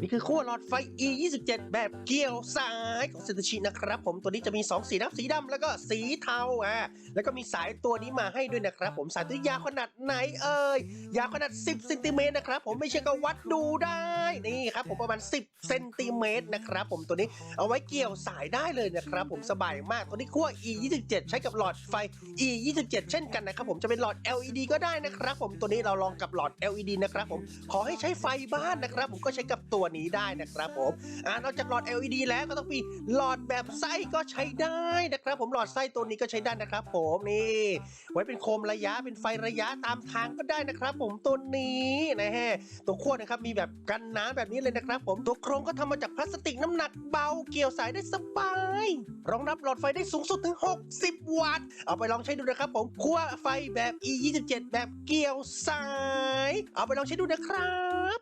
นี่คือขั้วหลอดไฟ E 27 แบบเกี่ยวสายของเซนตชินะครับ ผมตัวนี้จะมี 2 สีนะสีดำแล้วก็สีเทาอะแล้วก็มีสายตัวนี้มาให้ด้วยนะครับ ผมสายตัวยาวขนาดไหนเอ่ยยาวขนาด 10เซนติเมตรนะครับผมไม่ใช่ก็วัดดูได้นี่ครับผมประมาณ 10เซนติเมตรนะครับผมตัวนี้เอาไว้เกี่ยวสายได้เลยนะครับผมสบายมากตัวนี้ขั้ว E 27 ใช้กับหลอดไฟ E 27 เช่นกันนะครับผมจะเป็นหลอด LED ก็ได้นะครับ ผมตัวนี้เราลองกับหลอด LED นะครับผมขอให้ใช้ไฟบ้านนะครับ ผมก็ใช้กับตัวนี้ได้นะครับผมอ่านอกจากหลอด LED แล้วก็ต้องมีหลอดแบบไส้ก็ใช้ได้นะครับ ผมหลอดไส้ตัวนี้ก็ใช้ได้นะครับ ผมนี่ ไว้เป็นโคมระยะเป็นไฟระยะตามทางก็ได้นะครับ ผมตัวนี้นะฮะตัวขั้วนะครับมีแบบกันน้ำแบบนี้เลยนะครับ ผมตัวโครงก็ทำมาจากพลาสติกน้ำหนักเบาเกี่ยวสายได้สบาย รองรับหลอดไฟได้สูงสุดถึง 60 วัตต์ เอาไปลองใช้ดูนะครับ ผมขั้วไฟแบบ E 27 แบบเกี่ยวสาย เอาไปลองใช้ดูนะครับ